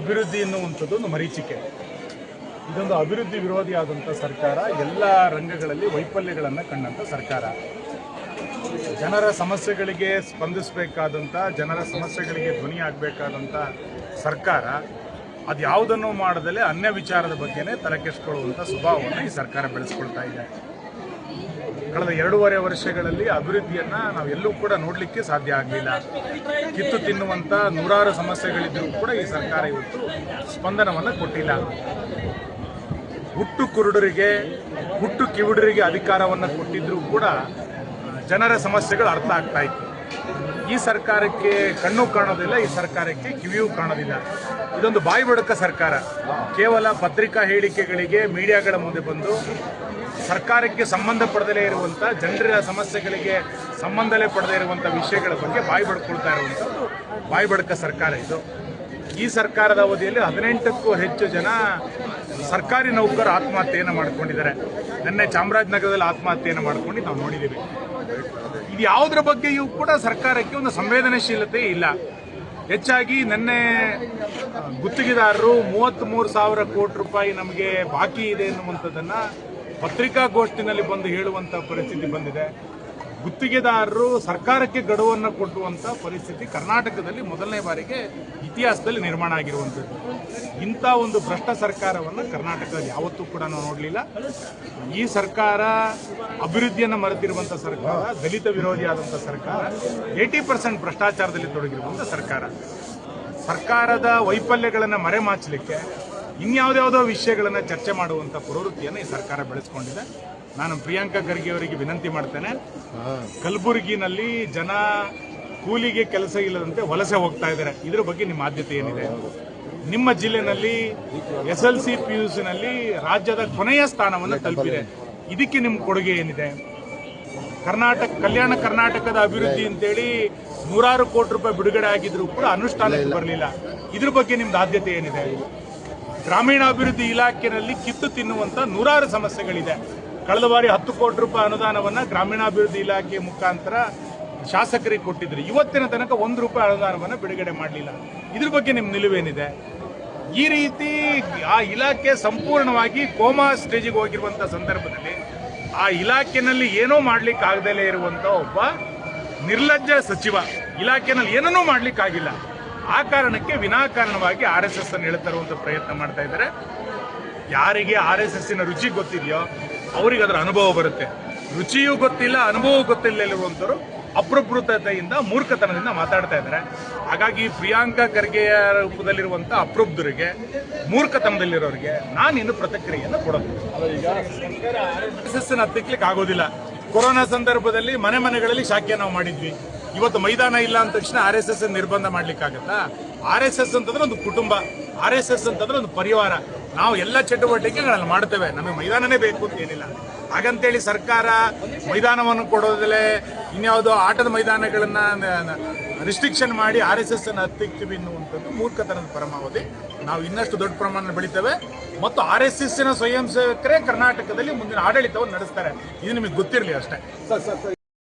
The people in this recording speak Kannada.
ಅಭಿವೃದ್ಧಿ ಎನ್ನುವಂಥದ್ದು ಒಂದು ಮರೀಚಿಕೆ. ಇದೊಂದು ಅಭಿವೃದ್ಧಿ ವಿರೋಧಿಯಾದಂಥ ಸರ್ಕಾರ, ಎಲ್ಲ ರಂಗಗಳಲ್ಲಿ ವೈಫಲ್ಯಗಳನ್ನು ಕಂಡಂಥ ಸರ್ಕಾರ. ಜನರ ಸಮಸ್ಯೆಗಳಿಗೆ ಸ್ಪಂದಿಸಬೇಕಾದಂಥ, ಜನರ ಸಮಸ್ಯೆಗಳಿಗೆ ಧ್ವನಿ ಆಗಬೇಕಾದಂಥ ಸರ್ಕಾರ ಅದು ಯಾವುದನ್ನು ಮಾಡದಲ್ಲೇ ಅನ್ಯ ವಿಚಾರದ ಬಗ್ಗೆನೇ ತಲೆಕೆಸ್ಕೊಳ್ಳುವಂಥ ಸ್ವಭಾವವನ್ನು ಈ ಸರ್ಕಾರ ಬೆಳೆಸ್ಕೊಳ್ತಾ ಇದೆ. ಕಳೆದ ಎರಡೂವರೆ ವರ್ಷಗಳಲ್ಲಿ ಅಭಿವೃದ್ಧಿಯನ್ನ ನಾವು ಎಲ್ಲೂ ಕೂಡ ನೋಡಲಿಕ್ಕೆ ಸಾಧ್ಯ ಆಗಲಿಲ್ಲ. ಕಿತ್ತು ತಿನ್ನುವಂಥ ನೂರಾರು ಸಮಸ್ಯೆಗಳಿದ್ದರೂ ಕೂಡ ಈ ಸರ್ಕಾರ ಇವತ್ತು ಸ್ಪಂದನವನ್ನು ಕೊಟ್ಟಿಲ್ಲ. ಹುಟ್ಟು ಕುರುಡರಿಗೆ, ಹುಟ್ಟು ಕಿವುಡರಿಗೆ ಅಧಿಕಾರವನ್ನು ಕೊಟ್ಟಿದ್ರೂ ಕೂಡ, ಜನರ ಸಮಸ್ಯೆಗಳು ಅರ್ಥ ಆಗ್ತಾ ಇತ್ತು. ಈ ಸರ್ಕಾರಕ್ಕೆ ಕಣ್ಣು ಕಾಣೋದಿಲ್ಲ, ಈ ಸರ್ಕಾರಕ್ಕೆ ಕಿವಿಯೂ ಕಾಣೋದಿಲ್ಲ. ಇದೊಂದು ಬಾಯಿ ಬಡಕ ಸರ್ಕಾರ. ಕೇವಲ ಪತ್ರಿಕಾ ಹೇಳಿಕೆಗಳಿಗೆ, ಮೀಡಿಯಾಗಳ ಮುಂದೆ ಬಂದು ಸರ್ಕಾರಕ್ಕೆ ಸಂಬಂಧ ಪಡೆದಲೇ ಇರುವಂಥ ಜನರ ಸಮಸ್ಯೆಗಳಿಗೆ ಸಂಬಂಧಲೇ ಪಡದೇ ಇರುವಂಥ ವಿಷಯಗಳ ಬಗ್ಗೆ ಬಾಯಿ ಬಡ್ಕೊಳ್ತಾ ಇರುವಂಥದ್ದು ಬಾಯಿ ಬಡ್ಕ ಸರ್ಕಾರ ಇದು. ಈ ಸರ್ಕಾರದ ಅವಧಿಯಲ್ಲಿ ಹದಿನೆಂಟಕ್ಕೂ ಹೆಚ್ಚು ಜನ ಸರ್ಕಾರಿ ನೌಕರರು ಆತ್ಮಹತ್ಯೆಯನ್ನು ಮಾಡ್ಕೊಂಡಿದ್ದಾರೆ. ನಿನ್ನೆ ಚಾಮರಾಜನಗರದಲ್ಲಿ ಆತ್ಮಹತ್ಯೆಯನ್ನು ಮಾಡ್ಕೊಂಡು ನಾವು ನೋಡಿದ್ದೀವಿ. ಇದು ಯಾವುದರ ಬಗ್ಗೆಯೂ ಕೂಡ ಸರ್ಕಾರಕ್ಕೆ ಒಂದು ಸಂವೇದನಾಶೀಲತೆ ಇಲ್ಲ. ಹೆಚ್ಚಾಗಿ ನಿನ್ನೆ ಗುತ್ತಿಗೆದಾರರು ಮೂವತ್ತ್ ಮೂರು ಸಾವಿರ ಕೋಟಿ ರೂಪಾಯಿ ನಮಗೆ ಬಾಕಿ ಇದೆ ಎನ್ನುವಂಥದ್ದನ್ನ ಪತ್ರಿಕಾಗೋಷ್ಠಿನಲ್ಲಿ ಬಂದು ಹೇಳುವಂಥ ಪರಿಸ್ಥಿತಿ ಬಂದಿದೆ. ಗುತ್ತಿಗೆದಾರರು ಸರ್ಕಾರಕ್ಕೆ ಗಡುವನ್ನು ಕೊಟ್ಟುವಂಥ ಪರಿಸ್ಥಿತಿ ಕರ್ನಾಟಕದಲ್ಲಿ ಮೊದಲನೇ ಬಾರಿಗೆ ಇತಿಹಾಸದಲ್ಲಿ ನಿರ್ಮಾಣ ಆಗಿರುವಂಥದ್ದು. ಇಂಥ ಒಂದು ಭ್ರಷ್ಟ ಸರ್ಕಾರವನ್ನು ಕರ್ನಾಟಕದಲ್ಲಿ ಯಾವತ್ತೂ ಕೂಡ ನಾವು ನೋಡಲಿಲ್ಲ. ಈ ಸರ್ಕಾರ ಅಭಿವೃದ್ಧಿಯನ್ನು ಮರೆತಿರುವಂಥ ಸರ್ಕಾರ, ದಲಿತ ವಿರೋಧಿಯಾದಂಥ ಸರ್ಕಾರ ಏಯ್ಟಿ ಪರ್ಸೆಂಟ್ ಭ್ರಷ್ಟಾಚಾರದಲ್ಲಿ ತೊಡಗಿರುವಂಥ ಸರ್ಕಾರ. ಸರ್ಕಾರದ ವೈಫಲ್ಯಗಳನ್ನು ಮರೆಮಾಚಲಿಕ್ಕೆ ಇನ್ಯಾವುದ್ಯಾವುದೋ ವಿಷಯಗಳನ್ನು ಚರ್ಚೆ ಮಾಡುವಂಥ ಪ್ರವೃತ್ತಿಯನ್ನು ಈ ಸರ್ಕಾರ ಬೆಳೆಸ್ಕೊಂಡಿದೆ. ನಾನು ಪ್ರಿಯಾಂಕಾ ಖರ್ಗೆ ಅವರಿಗೆ ವಿನಂತಿ ಮಾಡ್ತೇನೆ. ಕಲಬುರಗಿನಲ್ಲಿ ಜನ ಕೂಲಿಗೆ ಕೆಲಸ ಇಲ್ಲದಂತೆ ವಲಸೆ ಹೋಗ್ತಾ ಇದ್ದಾರೆ. ಇದ್ರ ಬಗ್ಗೆ ನಿಮ್ಮ ಆದ್ಯತೆ ಏನಿದೆ? ನಿಮ್ಮ ಜಿಲ್ಲೆನಲ್ಲಿ S L C P U ಸಿನಲ್ಲಿ ರಾಜ್ಯದ ಕೊನೆಯ ಸ್ಥಾನವನ್ನು ತಲುಪಿದೆ. ಇದಕ್ಕೆ ನಿಮ್ಮ ಕೊಡುಗೆ ಏನಿದೆ? ಕರ್ನಾಟಕ ಕಲ್ಯಾಣ ಕರ್ನಾಟಕದ ಅಭಿವೃದ್ಧಿ ಅಂತೇಳಿ ನೂರಾರು ಕೋಟಿ ರೂಪಾಯಿ ಬಿಡುಗಡೆ ಆಗಿದ್ರು ಕೂಡ ಅನುಷ್ಠಾನಕ್ಕೆ ಬರಲಿಲ್ಲ. ಇದ್ರ ಬಗ್ಗೆ ನಿಮ್ದು ಆದ್ಯತೆ ಏನಿದೆ? ಗ್ರಾಮೀಣಾಭಿವೃದ್ಧಿ ಇಲಾಖೆಯಲ್ಲಿ ಕಿತ್ತು ತಿನ್ನುವಂಥ ನೂರಾರು ಸಮಸ್ಯೆಗಳಿದೆ. ಕಳೆದ ಬಾರಿ ಹತ್ತು ಕೋಟಿ ರೂಪಾಯಿ ಅನುದಾನವನ್ನು ಗ್ರಾಮೀಣಾಭಿವೃದ್ಧಿ ಇಲಾಖೆ ಮುಖಾಂತರ ಶಾಸಕರಿಗೆ ಕೊಟ್ಟಿದ್ರು. ಇವತ್ತಿನ ತನಕ ಒಂದು ರೂಪಾಯಿ ಅನುದಾನವನ್ನು ಬಿಡುಗಡೆ ಮಾಡಲಿಲ್ಲ. ಇದ್ರ ಬಗ್ಗೆ ನಿಮ್ಮ ನಿಲುವೇನಿದೆ? ಈ ರೀತಿ ಆ ಇಲಾಖೆ ಸಂಪೂರ್ಣವಾಗಿ ಕೋಮಾ ಸ್ಟೇಜಿಗೆ ಹೋಗಿರುವಂಥ ಸಂದರ್ಭದಲ್ಲಿ ಆ ಇಲಾಖೆನಲ್ಲಿ ಏನೋ ಮಾಡ್ಲಿಕ್ಕೆ ಆಗದಲೇ ಇರುವಂತ ಒಬ್ಬ ನಿರ್ಲಜ್ಜ ಸಚಿವ ಇಲಾಖೆನಲ್ಲಿ ಏನನ್ನೂ ಮಾಡ್ಲಿಕ್ಕೆ ಆಗಿಲ್ಲ. ಆ ಕಾರಣಕ್ಕೆ ವಿನಾಕಾರಣವಾಗಿ ಆರ್ ಎಸ್ ಎಸ್ ಅನ್ನು ಹೇಳ್ತರುವಂತ ಪ್ರಯತ್ನ ಮಾಡ್ತಾ ಇದ್ದಾರೆ. ಯಾರಿಗೆ ಆರ್ ಎಸ್ ಎಸ್ಸಿನ ರುಚಿ ಗೊತ್ತಿದೆಯೋ ಅವರಿಗೆ ಅದರ ಅನುಭವ ಬರುತ್ತೆ. ರುಚಿಯೂ ಗೊತ್ತಿಲ್ಲ ಅನುಭವ ಗೊತ್ತಿಲ್ಲ ಇರುವಂತರು ಅಪ್ರಬೃತತೆಯಿಂದ ಮೂರ್ಖತನದಿಂದ ಮಾತಾಡ್ತಾ ಇದ್ದಾರೆ. ಹಾಗಾಗಿ ಪ್ರಿಯಾಂಕಾ ಖರ್ಗೆಯ ರೂಪದಲ್ಲಿರುವಂಥ ಅಪ್ರಬ್ಧರಿಗೆ ಮೂರ್ಖತನದಲ್ಲಿರೋರಿಗೆ ನಾನು ಇನ್ನು ಪ್ರತಿಕ್ರಿಯೆಯನ್ನು ಕೊಡೋದು ಎಸ್ ಎಸ್ ಹತ್ತಿಕ್ಲಿಕ್ಕೆ ಆಗೋದಿಲ್ಲ ಕೊರೋನಾ ಸಂದರ್ಭದಲ್ಲಿ ಮನೆ ಮನೆಗಳಲ್ಲಿ ಶಾಖೆ ನಾವು ಮಾಡಿದ್ವಿ. ಇವತ್ತು ಮೈದಾನ ಇಲ್ಲ ಅಂದ ತಕ್ಷಣ ಆರ್ ಎಸ್ ಎಸ್ ನಿರ್ಬಂಧ ಮಾಡ್ಲಿಕ್ಕಾಗತ್ತಾ? ಆರ್ ಎಸ್ ಅಂತಂದ್ರೆ ಒಂದು ಕುಟುಂಬ, ಆರ್ ಎಸ್ ಎಸ್ ಅಂತಂದ್ರೆ ಒಂದು ಪರಿವಾರ. ನಾವು ಎಲ್ಲ ಚಟುವಟಿಕೆಗಳನ್ನು ಮಾಡ್ತೇವೆ ನಮಗೆ ಮೈದಾನನೇ ಬೇಕು ಅಂತ ಏನಿಲ್ಲ. ಹಾಗಂತೇಳಿ ಸರ್ಕಾರ ಮೈದಾನವನ್ನು ಕೊಡೋದಲ್ಲೇ ಇನ್ಯಾವುದೋ ಆಟದ ಮೈದಾನಗಳನ್ನ ರಿಸ್ಟ್ರಿಕ್ಷನ್ ಮಾಡಿ ಆರ್ ಎಸ್ ಎಸ್ ಅನ್ನು ಹತ್ತಿಕ್ತೀವಿ ಎನ್ನುವಂಥದ್ದು ಮೂರ್ಖತನದ ಪರಮಾವಧಿ. ನಾವು ಇನ್ನಷ್ಟು ದೊಡ್ಡ ಪ್ರಮಾಣ ಬೆಳಿತೇವೆ. ಮತ್ತು ಆರ್ ಎಸ್ ಎಸ್ಸಿನ ಸ್ವಯಂ ಸೇವಕರೇ ಕರ್ನಾಟಕದಲ್ಲಿ ಮುಂದಿನ ಆಡಳಿತವನ್ನು ನಡೆಸ್ತಾರೆ. ಇದು ನಿಮಗೆ ಗೊತ್ತಿರಲಿ ಅಷ್ಟೇ. Sir sir